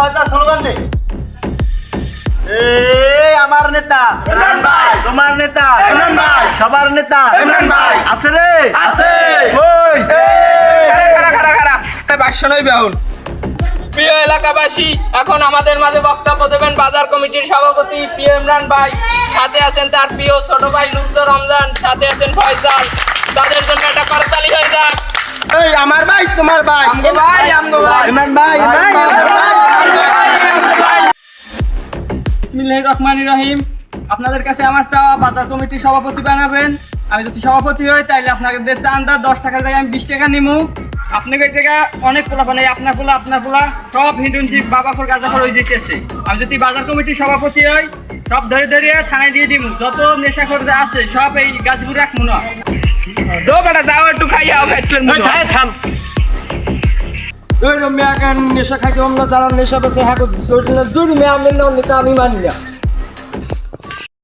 বাজার স্লোগান দে আমার নেতা। ইমরান ভাই। তোমার নেতা। ইমরান ভাই। সবার নেতা। ইমরান ভাই। আছে রে। আছে। ওই। খারা খারা খারা ভাষ্য নই বেহুন। প্রিয় এলাকাবাসী এখন আমাদের মাঝে বক্তব্য দেবেন বাজার কমিটির সভাপতি প্রিয় ইমরান ভাই। সাথে আছেন তার প্রিয় ছোট ভাই লুৎফর রমজান। সাথে আছেন ফয়সাল। তাদের জন্য একটা করতালি হয়ে যাক। এই আমার ভাই তোমার ভাই। আমগো ভাই আমগো ভাই। ইমরান ভাই ভাই। বিসমিল্লাহির রহমানির রহিম। আপনাদের কাছে আমার চাওয়া বাজার কমিটির সভাপতি বানাবেন। আমি যদি সভাপতি হই তাইলে আপনাদের দেশে আন্দাজ দশ টাকার জায়গায় আমি বিশ টাকা নিমু। আপনাকে এই জায়গা অনেক পোলা মানে আপনার পোলা আপনার পোলা সব হিন্দুনজি বাবাফর গাজাফর হয়ে যেতেছে আমি যদি বাজার কমিটির সভাপতি হই সব ধরে ধরে থানায় দিয়ে দিমু। যত নেশাখোর যা আছে সব এই গাছগুলো রাখব না। দো বেটা যাও একটু খাইয়াও খাইছেন এই থাম, রুমে এখন নেশা খাইতে আমরা যারা নেশা বেছে হ্যাঁ দুই মেয়া আমি নেতা আমি মানি না।